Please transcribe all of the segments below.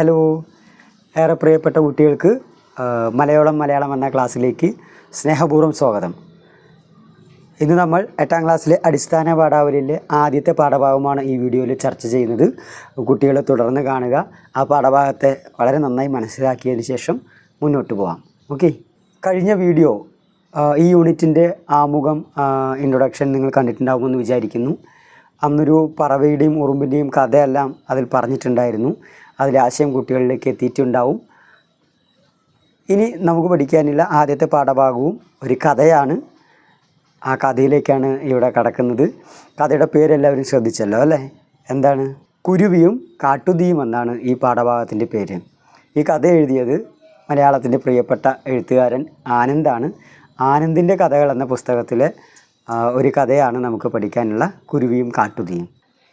Hello. ഏറെ പ്രിയപ്പെട്ട കുട്ടികൾക്ക് മലയാളം മലയാളം എന്ന ക്ലാസ്സിലേക്ക് സ്നേഹപൂർവം സ്വാഗതം. ഇന്ന് നമ്മൾ എട്ടാം ക്ലാസ്സിലെ അടിസ്ഥാന പാഠാവലിയിലെ ആദ്യത്തെ പാഠഭാഗമാണ് ഈ വീഡിയോയിൽ ചർച്ച ചെയ്യുന്നത്. കുട്ടികളെ തുടർന്ന് കാണുക. ആ പാഠഭാഗത്തെ വളരെ നന്നായി മനസ്സിലാക്കിയതിന് ശേഷം മുന്നോട്ട് പോകാം ഓക്കെ. കഴിഞ്ഞ വീഡിയോ ഈ യൂണിറ്റിന്റെ ആമുഖം ഇൻട്രൊഡക്ഷൻ നിങ്ങൾ കണ്ടിട്ടുണ്ടാകുമെന്ന് വിചാരിക്കുന്നു. അന്നൊരു പറവയുടെയും ഉറുമ്പിന്റെയും കഥയെല്ലാം അതിൽ പറഞ്ഞിട്ടുണ്ടായിരുന്നു. അതിലെ ആശയം കുട്ടികളിലേക്ക് എത്തിയിട്ടുണ്ടാവും. ഇനി നമുക്ക് പഠിക്കാനുള്ള ആദ്യത്തെ പാഠഭാഗവും ഒരു കഥയാണ്. ആ കഥയിലേക്കാണ് ഇവിടെ കടക്കുന്നത്. കഥയുടെ പേരെല്ലാവരും ശ്രദ്ധിച്ചല്ലോ അല്ലേ? എന്താണ്? കുരുവിയും കാട്ടുതീയും എന്നാണ് ഈ പാഠഭാഗത്തിന്റെ പേര്. ഈ കഥ എഴുതിയത് മലയാളത്തിന്റെ പ്രിയപ്പെട്ട എഴുത്തുകാരൻ ആനന്ദാണ്. ആനന്ദിന്റെ കഥകൾ എന്ന പുസ്തകത്തിലെ ഒരു കഥയാണ് നമുക്ക് പഠിക്കാനുള്ള കുരുവിയും കാട്ടുതീയും.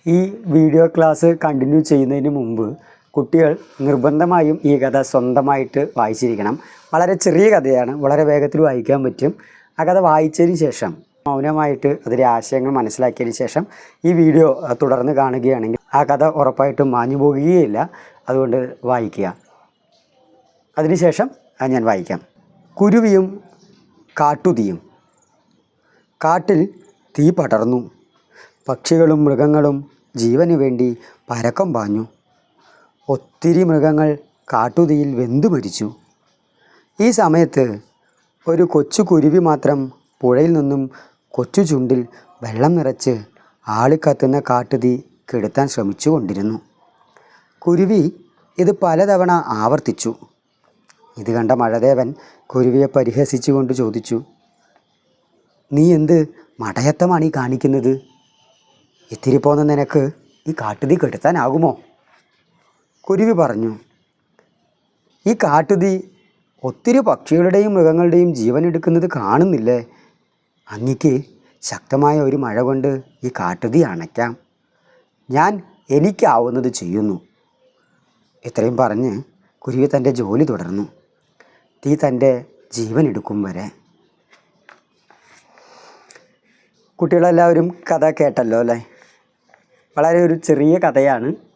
ഈ വീഡിയോ ക്ലാസ് കണ്ടിന്യൂ ചെയ്യുന്നതിന് മുമ്പ് കുട്ടികൾ നിർബന്ധമായും ഈ കഥ സ്വന്തമായിട്ട് വായിച്ചിരിക്കണം. വളരെ ചെറിയ കഥയാണ്. വളരെ വേഗത്തിൽ വായിക്കാൻ പറ്റും. ആ കഥ വായിച്ചതിന് ശേഷം മൗനമായിട്ട് അതിലെ ആശയങ്ങൾ മനസ്സിലാക്കിയതിന് ശേഷം ഈ വീഡിയോ തുടർന്ന് കാണുകയാണെങ്കിൽ ആ കഥ ഉറപ്പായിട്ടും മാഞ്ഞു പോകുകയില്ല. അതുകൊണ്ട് വായിക്കുക. അതിനുശേഷം അത് ഞാൻ വായിക്കാം. കുരുവിയും കാട്ടുതീയും. കാട്ടിൽ തീ പടർന്നു. പക്ഷികളും മൃഗങ്ങളും ജീവന് വേണ്ടി പരക്കം പാഞ്ഞു. ഒത്തിരി മൃഗങ്ങൾ കാട്ടുതീയിൽ വെന്തു മരിച്ചു. ഈ സമയത്ത് ഒരു കൊച്ചു കുരുവി മാത്രം പുഴയിൽ നിന്നും കൊച്ചു ചുണ്ടിൽ വെള്ളം നിറച്ച് ആളിക്കത്തുന്ന കാട്ടുതീ കെടുത്താൻ ശ്രമിച്ചു കൊണ്ടിരുന്നു. കുരുവി ഇത് പലതവണ ആവർത്തിച്ചു. ഇത് കണ്ട മഴദേവൻ കുരുവിയെ പരിഹസിച്ചുകൊണ്ട് ചോദിച്ചു നീ എന്ത് മടയത്തമാണ് ഈ കാണിക്കുന്നത്? ഇത്തിരി പോന്ന നിനക്ക് ഈ കാട്ടുതീ കെടുത്താനാകുമോ? കുരുവി പറഞ്ഞു. ഈ കാട്ടുതീ ഒത്തിരി പക്ഷികളുടെയും മൃഗങ്ങളുടെയും ജീവൻ എടുക്കുന്നത് കാണുന്നില്ലേ? അങ്ങക്ക് ശക്തമായ ഒരു മഴ കൊണ്ട് ഈ കാട്ടുതീ അണയ്ക്കാം. ഞാൻ എനിക്കാവുന്നത് ചെയ്യുന്നു. ഇത്രയും പറഞ്ഞ് കുരുവി തന്റെ ജോലി തുടർന്നു. തീ തന്റെ ജീവൻ എടുക്കും വരെ. കുട്ടികളെല്ലാവരും കഥ കേട്ടല്ലോ അല്ലേ? വളരെ ഒരു ചെറിയ കഥയാണ്.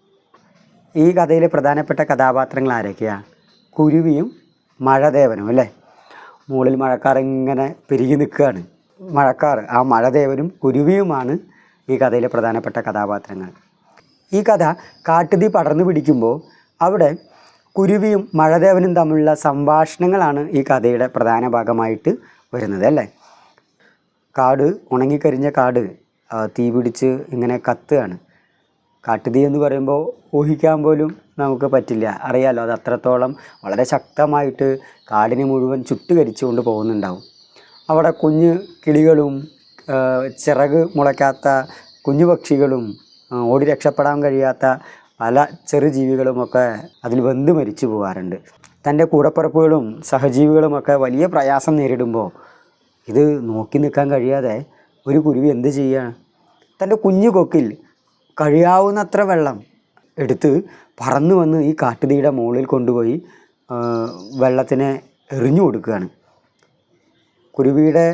ഈ കഥയിലെ പ്രധാനപ്പെട്ട കഥാപാത്രങ്ങൾ ആരൊക്കെയാണ് കുരുവിയും മഴദേവനും അല്ലേ? മുകളിൽ മഴക്കാർ ഇങ്ങനെ പെരുകി നിൽക്കുകയാണ്. മഴക്കാർ ആ മഴദേവനും കുരുവിയുമാണ് ഈ കഥയിലെ പ്രധാനപ്പെട്ട കഥാപാത്രങ്ങൾ. ഈ കഥ കാട്ടുതീ പടർന്നു പിടിക്കുമ്പോൾ അവിടെ കുരുവിയും മഴദേവനും തമ്മിലുള്ള സംഭാഷണങ്ങളാണ് ഈ കഥയുടെ പ്രധാന ഭാഗമായിട്ട് വരുന്നത് അല്ലേ? കാട് ഉണങ്ങിക്കരിഞ്ഞ കാട് തീ പിടിച്ച് ഇങ്ങനെ കത്തുകയാണ്. കാട്ടുതീ എന്ന് പറയുമ്പോൾ ഊഹിക്കാൻ പോലും നമുക്ക് പറ്റില്ല. അറിയാലോ അത് അത്രത്തോളം വളരെ ശക്തമായിട്ട് കാടിനെ മുഴുവൻ ചുട്ടുകരിച്ചുകൊണ്ട് പോകുന്നുണ്ടാവും. അവിടെ കുഞ്ഞ് കിളികളും ചിറക് മുളയ്ക്കാത്ത കുഞ്ഞു പക്ഷികളും ഓടി രക്ഷപ്പെടാൻ കഴിയാത്ത പല ചെറുജീവികളുമൊക്കെ അതിൽ വെന്ത് മരിച്ചു പോകാറുണ്ട്. തന്റെ കൂടപ്പിറപ്പുകളും സഹജീവികളുമൊക്കെ വലിയ പ്രയാസം നേരിടുമ്പോൾ ഇത് നോക്കി നിൽക്കാൻ കഴിയാതെ ഒരു കുരുവി എന്ത് ചെയ്യുക? തന്റെ കുഞ്ഞു കൊക്കിൽ കഴിയാവുന്നത്ര വെള്ളം എടുത്ത് പറന്നു വന്ന് ഈ കാട്ടുതീയുടെ മുകളിൽ കൊണ്ടുപോയി വെള്ളത്തിനെ എറിഞ്ഞു കൊടുക്കുകയാണ്. കുരുവിയുടെ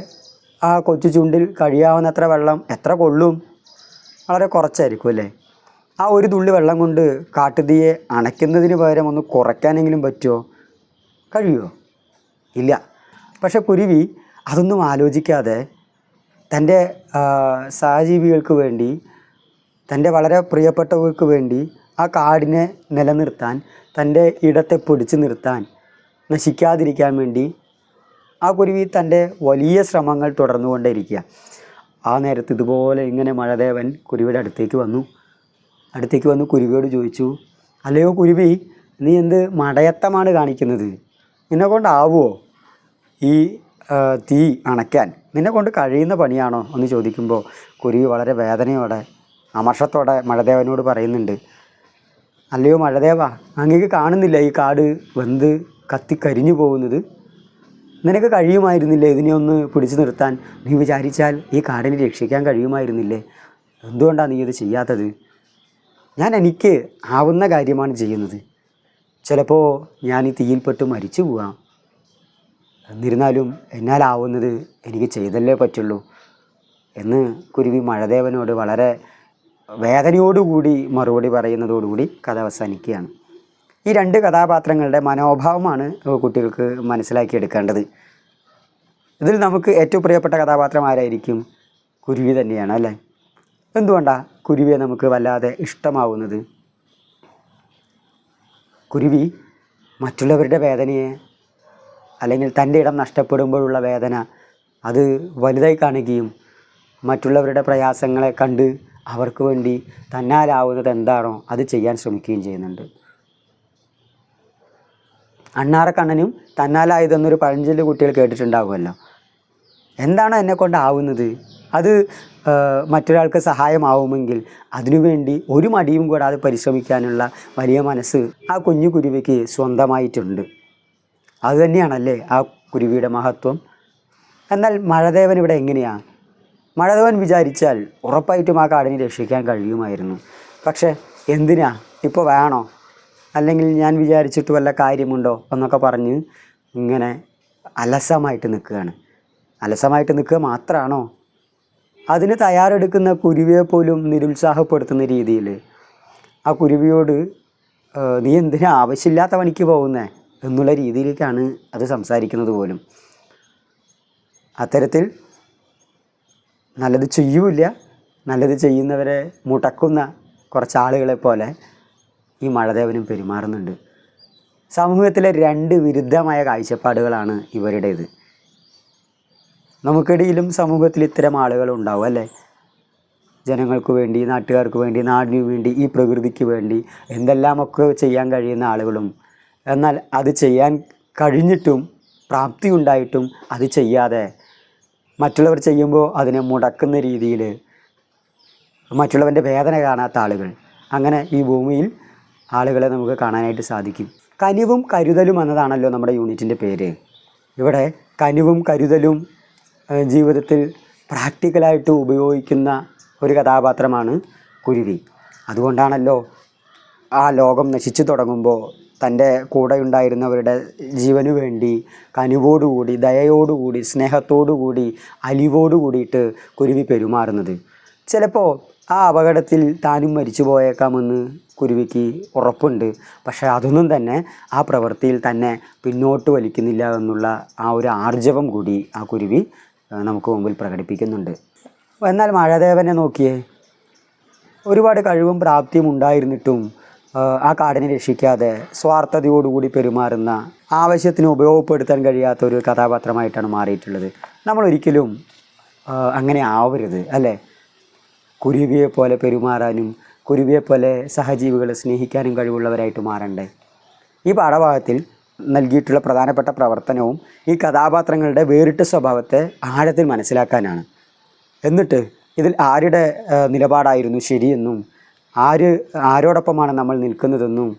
ആ കൊച്ചു ചുണ്ടിൽ കഴിയാവുന്നത്ര വെള്ളം എത്ര കൊള്ളും? വളരെ കുറച്ചായിരിക്കും അല്ലേ? ആ ഒരു തുള്ളി വെള്ളം കൊണ്ട് കാട്ടുതീയെ അണയ്ക്കുന്നതിന് പകരം ഒന്ന് കുറയ്ക്കാനെങ്കിലും പറ്റുമോ? കഴിയുമോ? ഇല്ല. പക്ഷെ കുരുവി അതൊന്നും ആലോചിക്കാതെ തന്റെ സഹജീവികൾക്ക് വേണ്ടി തന്റെ വളരെ പ്രിയപ്പെട്ടവർക്ക് വേണ്ടി ആ കാടിനെ നിലനിർത്താൻ തന്റെ ഇടത്തെ പിടിച്ചു നിർത്താൻ നശിക്കാതിരിക്കാൻ വേണ്ടി ആ കുരുവി തന്റെ വലിയ ശ്രമങ്ങൾ തുടർന്നുകൊണ്ടേയിരിക്കുക. ആ നേരത്ത് ഇതുപോലെ ഇങ്ങനെ മഴദേവൻ കുരുവിയുടെ അടുത്തേക്ക് വന്നു. അടുത്തേക്ക് വന്നു കുരുവിയോട് ചോദിച്ചു അല്ലയോ കുരുവി നീ എന്ത് മടയത്തമാണ് കാണിക്കുന്നത്? നിന്നെ കൊണ്ടാവുമോ ഈ തീ അണയ്ക്കാൻ? നിന്നെ കൊണ്ട് കഴിയുന്ന പണിയാണോ? എന്ന് ചോദിക്കുമ്പോൾ കുരുവി വളരെ വേദനയോടെ അമർഷത്തോടെ മഴദേവനോട് പറയുന്നുണ്ട് അല്ലയോ മഴദേവ അങ്ങേക്ക് കാണുന്നില്ല ഈ കാട് വെന്ത് കത്തി കരിഞ്ഞു പോകുന്നത്. നിനക്ക് കഴിയുമായിരുന്നില്ലേ ഇതിനെ ഒന്ന് പിടിച്ചു നിർത്താൻ? നീ വിചാരിച്ചാൽ ഈ കാടിനെ രക്ഷിക്കാൻ കഴിയുമായിരുന്നില്ലേ? എന്തുകൊണ്ടാണ് നീ ഇത് ചെയ്യാത്തത്? ഞാൻ എനിക്ക് ആവുന്ന കാര്യമാണ് ചെയ്യുന്നത്. ചിലപ്പോൾ ഞാൻ ഈ തീയിൽപ്പെട്ട് മരിച്ചു പോവാം. എന്നിരുന്നാലും എന്നാലാവുന്നത് എനിക്ക് ചെയ്തല്ലേ പറ്റുള്ളൂ എന്ന് കുരുവി മഴദേവനോട് വളരെ വേദനയോടുകൂടി മറുപടി പറയുന്നതോടുകൂടി കഥ അവസാനിക്കുകയാണ്. ഈ രണ്ട് കഥാപാത്രങ്ങളുടെ മനോഭാവമാണ് കുട്ടികൾക്ക് മനസ്സിലാക്കിയെടുക്കേണ്ടത്. ഇതിൽ നമുക്ക് ഏറ്റവും പ്രിയപ്പെട്ട കഥാപാത്രം ആരായിരിക്കും? കുരുവി തന്നെയാണ് അല്ലേ? എന്തുകൊണ്ടാണ് കുരുവിയെ നമുക്ക് വല്ലാതെ ഇഷ്ടമാവുന്നത്? കുരുവി മറ്റുള്ളവരുടെ വേദനയെ അല്ലെങ്കിൽ തന്റെ ഇടം നഷ്ടപ്പെടുമ്പോഴുള്ള വേദന അത് വലുതായി കാണുകയും മറ്റുള്ളവരുടെ പ്രയാസങ്ങളെ കണ്ട് അവർക്ക് വേണ്ടി തന്നാലാവുന്നത് എന്താണോ അത് ചെയ്യാൻ ശ്രമിക്കുകയും ചെയ്യുന്നുണ്ട്. അണ്ണാറക്കണ്ണനും തന്നാലായതെന്നൊരു പഴഞ്ചൊല്ല് കുട്ടികൾ കേട്ടിട്ടുണ്ടാകുമല്ലോ എന്താണോ എന്നെ കൊണ്ടാവുന്നത് അത് മറ്റൊരാൾക്ക് സഹായമാവുമെങ്കിൽ അതിനുവേണ്ടി ഒരു മടിയും കൂടാതെ പരിശ്രമിക്കാനുള്ള വലിയ മനസ്സ് ആ കുഞ്ഞു കുരുവിക്ക് സ്വന്തമായിട്ടുണ്ട്. അതുതന്നെയാണല്ലേ ആ കുരുവിയുടെ മഹത്വം? എന്നാൽ മഴദേവൻ ഇവിടെ എങ്ങനെയാണ് മഴദേവൻ വിചാരിച്ചാൽ ഉറപ്പായിട്ടും ആ കാടിനെ രക്ഷിക്കാൻ കഴിയുമായിരുന്നു. പക്ഷേ എന്തിനാ? ഇപ്പോൾ വേണോ? അല്ലെങ്കിൽ ഞാൻ വിചാരിച്ചിട്ട് വല്ല കാര്യമുണ്ടോ? എന്നൊക്കെ പറഞ്ഞ് ഇങ്ങനെ അലസമായിട്ട് നിൽക്കുകയാണ്. അലസമായിട്ട് നിൽക്കുക മാത്രമാണോ? അതിന് തയ്യാറെടുക്കുന്ന കുരുവിയെ പോലും നിരുത്സാഹപ്പെടുത്തുന്ന രീതിയിൽ ആ കുരുവിയോട് നീ എന്തിനാ ആവശ്യമില്ലാത്ത പണിക്ക് പോകുന്നേ? എന്നുള്ള രീതിയിലേക്കാണ് അത് സംസാരിക്കുന്നത് പോലും. അത്തരത്തിൽ നല്ലത് ചെയ്യൂല നല്ലത് ചെയ്യുന്നവരെ മുടക്കുന്ന കുറച്ച് ആളുകളെ പോലെ ഈ മഴദേവനും പെരുമാറുന്നുണ്ട്. സമൂഹത്തിലെ രണ്ട് വിരുദ്ധമായ കാഴ്ചപ്പാടുകളാണ് ഇവരുടേത്. നമുക്കിടയിലും സമൂഹത്തിൽ ഇത്തരം ആളുകൾ ഉണ്ടാവും അല്ലേ? ജനങ്ങൾക്ക് വേണ്ടി നാട്ടുകാർക്ക് വേണ്ടി നാടിനു വേണ്ടി ഈ പ്രകൃതിക്ക് വേണ്ടി എന്തെല്ലാമൊക്കെ ചെയ്യാൻ കഴിയുന്ന ആളുകളും. എന്നാൽ അത് ചെയ്യാൻ കഴിഞ്ഞിട്ടും പ്രാപ്തി ഉണ്ടായിട്ടും അത് ചെയ്യാതെ മറ്റുള്ളവർ ചെയ്യുമ്പോൾ അതിനെ മുടക്കുന്ന രീതിയിൽ മറ്റുള്ളവന്റെ വേദന കാണാത്ത ആളുകൾ. അങ്ങനെ ഈ ഭൂമിയിൽ ആളുകളെ നമുക്ക് കാണാനായിട്ട് സാധിക്കും. കനിവും കരുതലും എന്നതാണല്ലോ നമ്മുടെ യൂണിറ്റിന്റെ പേര്. ഇവിടെ കനിവും കരുതലും ജീവിതത്തിൽ പ്രാക്ടിക്കലായിട്ട് ഉപയോഗിക്കുന്ന ഒരു കഥാപാത്രമാണ് കുരുവി. അതുകൊണ്ടാണല്ലോ ആ ലോകം നശിച്ചു തുടങ്ങുമ്പോൾ തന്റെ കൂടെ ഉണ്ടായിരുന്നവരുടെ ജീവനു വേണ്ടി കനിവോടുകൂടി ദയയോടുകൂടി സ്നേഹത്തോടുകൂടി അലിവോടു കൂടിയിട്ട് കുരുവി പെരുമാറുന്നത്. ചിലപ്പോൾ ആ അപകടത്തിൽ താനും മരിച്ചു പോയേക്കാമെന്ന് കുരുവിക്ക് ഉറപ്പുണ്ട്. പക്ഷേ അതൊന്നും തന്നെ ആ പ്രവൃത്തിയിൽ തന്നെ പിന്നോട്ട് വലിക്കുന്നില്ല എന്നുള്ള ആ ഒരു ആർജവം കൂടി ആ കുരുവി നമുക്ക് മുമ്പിൽ പ്രകടിപ്പിക്കുന്നുണ്ട്. എന്നാൽ മഴദേവനെ നോക്കിയേ. ഒരുപാട് കഴിവും പ്രാപ്തിയും ഉണ്ടായിരുന്നിട്ടും ആ, കാടിനെ രക്ഷിക്കാതെ സ്വാർത്ഥതയോടുകൂടി പെരുമാറുന്ന ആവശ്യത്തിന് ഉപയോഗപ്പെടുത്താൻ കഴിയാത്ത ഒരു കഥാപാത്രമായിട്ടാണ് മാറിയിട്ടുള്ളത്. നമ്മൾ ഒരിക്കലും അങ്ങനെ ആവരുത് അല്ലേ? കുരുവിയെ പോലെ പെരുമാറാനും കുരുവിയെ പോലെ സഹജീവികളെ സ്നേഹിക്കാനും കഴിവുള്ളവരായിട്ട് മാറണ്ടേ? ഈ പാഠഭാഗത്തിൽ നൽകിയിട്ടുള്ള പ്രധാനപ്പെട്ട പ്രവർത്തനവും ഈ കഥാപാത്രങ്ങളുടെ വേറിട്ട സ്വഭാവത്തെ ആഴത്തിൽ മനസ്സിലാക്കാനാണ്. എന്നിട്ട് ഇതിൽ ആരുടെ നിലപാടായിരുന്നു ശരിയെന്നും ആര് ആരോടൊപ്പമാണ് നമ്മൾ നിൽക്കുന്നതെന്നും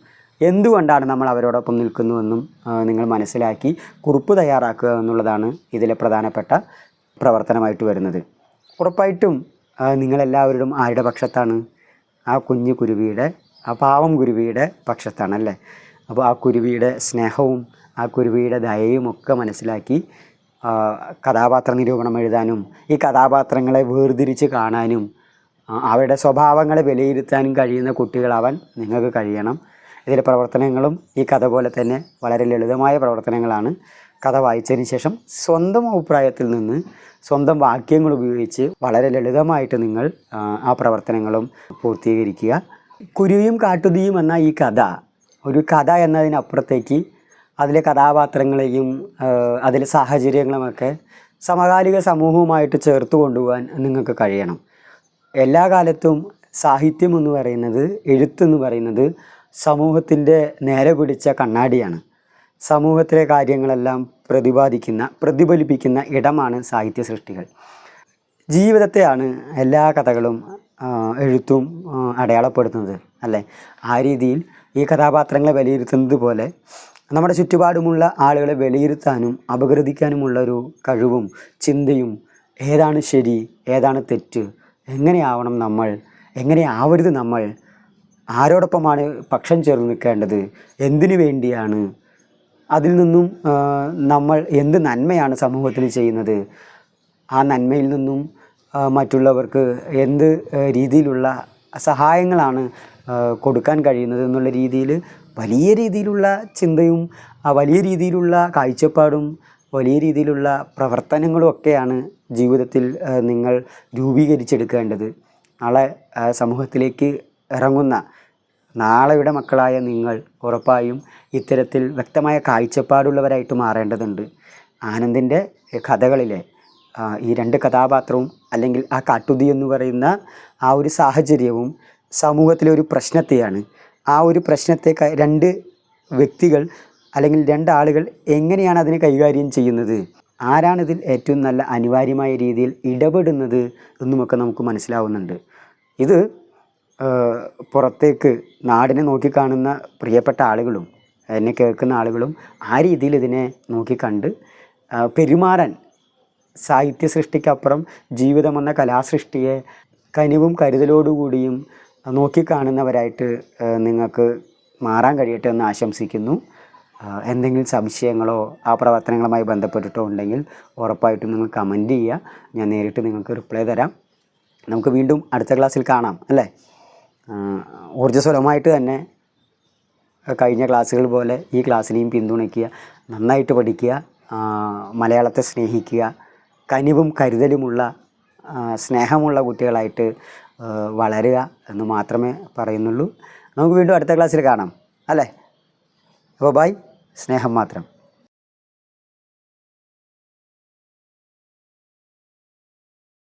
എന്തുകൊണ്ടാണ് നമ്മൾ അവരോടൊപ്പം നിൽക്കുന്നുവെന്നും നിങ്ങൾ മനസ്സിലാക്കി കുറിപ്പ് തയ്യാറാക്കുക എന്നുള്ളതാണ് ഇതിലെ പ്രധാനപ്പെട്ട പ്രവർത്തനമായിട്ട് വരുന്നത്. ഉറപ്പായിട്ടും നിങ്ങളെല്ലാവരും ആരുടെ പക്ഷത്താണ്? ആ കുഞ്ഞു കുരുവിയുടെ ആ പാവം കുരുവിയുടെ പക്ഷത്താണ് അല്ലേ? അപ്പോൾ ആ കുരുവിയുടെ സ്നേഹവും ആ കുരുവിയുടെ ദയയും ഒക്കെ മനസ്സിലാക്കി കഥാപാത്ര നിരൂപണം എഴുതാനും ഈ കഥാപാത്രങ്ങളെ വേർതിരിച്ച് കാണാനും അവരുടെ സ്വഭാവങ്ങളെ വിലയിരുത്താനും കഴിയുന്ന കുട്ടികളാവാൻ നിങ്ങൾക്ക് കഴിയണം. ഇതിലെ പ്രവർത്തനങ്ങളും ഈ കഥ പോലെ തന്നെ വളരെ ലളിതമായ പ്രവർത്തനങ്ങളാണ്. കഥ വായിച്ചതിന് ശേഷം സ്വന്തം അഭിപ്രായത്തിൽ നിന്ന് സ്വന്തം വാക്യങ്ങൾ ഉപയോഗിച്ച് വളരെ ലളിതമായിട്ട് നിങ്ങൾ ആ, പ്രവർത്തനങ്ങളും പൂർത്തീകരിക്കുക. കുരുവിയും കാട്ടുതീയും എന്ന ഈ കഥ ഒരു കഥ എന്നതിനപ്പുറത്തേക്ക് അതിലെ കഥാപാത്രങ്ങളെയും അതിലെ സാഹചര്യങ്ങളുമൊക്കെ സമകാലിക സമൂഹവുമായിട്ട് ചേർത്ത് കൊണ്ടുപോകാൻ നിങ്ങൾക്ക് കഴിയണം. എല്ലാ കാലത്തും സാഹിത്യം എന്ന് പറയുന്നത് എഴുത്തെന്ന് പറയുന്നത് സമൂഹത്തിന്റെ നേരെ പിടിച്ച കണ്ണാടിയാണ്. സമൂഹത്തിലെ കാര്യങ്ങളെല്ലാം പ്രതിപാദിക്കുന്ന പ്രതിഫലിപ്പിക്കുന്ന ഇടമാണ് സാഹിത്യ സൃഷ്ടികൾ. ജീവിതത്തെയാണ് എല്ലാ കഥകളും എഴുത്തും അടയാളപ്പെടുത്തുന്നത് അല്ലേ? ആ രീതിയിൽ ഈ കഥാപാത്രങ്ങളെ വിലയിരുത്തുന്നത് പോലെ നമ്മുടെ ചുറ്റുപാടുമുള്ള ആളുകളെ വിലയിരുത്താനും അപഗ്രഥിക്കാനുമുള്ള ഒരു കഴിവും ചിന്തയും ഏതാണ് ശരി ഏതാണ് തെറ്റ് എങ്ങനെയാവണം നമ്മൾ? എങ്ങനെയാവരുത് നമ്മൾ? ആരോടൊപ്പമാണ് പക്ഷം ചേർന്ന് നിൽക്കേണ്ടത്? എന്തിനു വേണ്ടിയാണ്? അതിൽ നിന്നും നമ്മൾ എന്ത് നന്മയാണ് സമൂഹത്തിന് ചെയ്യുന്നത്? ആ നന്മയിൽ നിന്നും മറ്റുള്ളവർക്ക് എന്ത് രീതിയിലുള്ള സഹായങ്ങളാണ് കൊടുക്കാൻ കഴിയുന്നത് എന്നുള്ള രീതിയിൽ വലിയ രീതിയിലുള്ള ചിന്തയും വലിയ രീതിയിലുള്ള കാഴ്ചപ്പാടും വലിയ രീതിയിലുള്ള പ്രവർത്തനങ്ങളുമൊക്കെയാണ് ജീവിതത്തിൽ നിങ്ങൾ രൂപീകരിച്ചെടുക്കേണ്ടത്. നാളെ സമൂഹത്തിലേക്ക് ഇറങ്ങുന്ന നാളെയുടെ മക്കളായ നിങ്ങൾ ഉറപ്പായും ഇത്തരത്തിൽ വ്യക്തമായ കാഴ്ചപ്പാടുള്ളവരായിട്ട് മാറേണ്ടതുണ്ട്. ആനന്ദിന്റെ കഥകളിലെ ഈ രണ്ട് കഥാപാത്രവും അല്ലെങ്കിൽ ആ കാട്ടുതി എന്ന് പറയുന്ന ആ ഒരു സാഹചര്യവും സമൂഹത്തിലെ ഒരു പ്രശ്നത്തെയാണ്. ആ ഒരു പ്രശ്നത്തെ രണ്ട് വ്യക്തികൾ അല്ലെങ്കിൽ രണ്ടാളുകൾ എങ്ങനെയാണ് അതിനെ കൈകാര്യം ചെയ്യുന്നത്? ആരാണ് ഇതിൽ ഏറ്റവും നല്ല അനിവാര്യമായ രീതിയിൽ ഇടപെടുന്നത് എന്നുമൊക്കെ നമുക്ക് മനസ്സിലാവുന്നുണ്ട്. ഇത് പുറത്തേക്ക് നാടിനെ നോക്കിക്കാണുന്ന പ്രിയപ്പെട്ട ആളുകളും എന്നെ കേൾക്കുന്ന ആളുകളും ആ രീതിയിൽ ഇതിനെ നോക്കിക്കണ്ട്. പെരുമാറാൻ സാഹിത്യ സൃഷ്ടിക്കപ്പുറം ജീവിതം എന്ന കലാസൃഷ്ടിയെ കനിവും കരുതലോടുകൂടിയും നോക്കിക്കാണുന്നവരായിട്ട് നിങ്ങൾക്ക് മാറാൻ കഴിയട്ടെ എന്ന് ആശംസിക്കുന്നു. എന്തെങ്കിലും സംശയങ്ങളോ ആ പ്രവർത്തനങ്ങളുമായി ബന്ധപ്പെട്ടിട്ടോ ഉണ്ടെങ്കിൽ ഉറപ്പായിട്ടും നിങ്ങൾ കമന്റ് ചെയ്യുക. ഞാൻ നേരിട്ട് നിങ്ങൾക്ക് റിപ്ലൈ തരാം. നമുക്ക് വീണ്ടും അടുത്ത ക്ലാസ്സിൽ കാണാം അല്ലേ? ഊർജസ്വലമായിട്ട് തന്നെ കഴിഞ്ഞ ക്ലാസ്സുകൾ പോലെ ഈ ക്ലാസ്സിനെയും പിന്തുണയ്ക്കുക നന്നായിട്ട് പഠിക്കുക മലയാളത്തെ സ്നേഹിക്കുക കനിവും കരുതലുമുള്ള സ്നേഹമുള്ള കുട്ടികളായിട്ട് വളരുക എന്ന് മാത്രമേ പറയുന്നുള്ളൂ. നമുക്ക് വീണ്ടും അടുത്ത ക്ലാസ്സിൽ കാണാം അല്ലേ? അപ്പോൾ ബൈ. സ്നേഹം മാത്രം.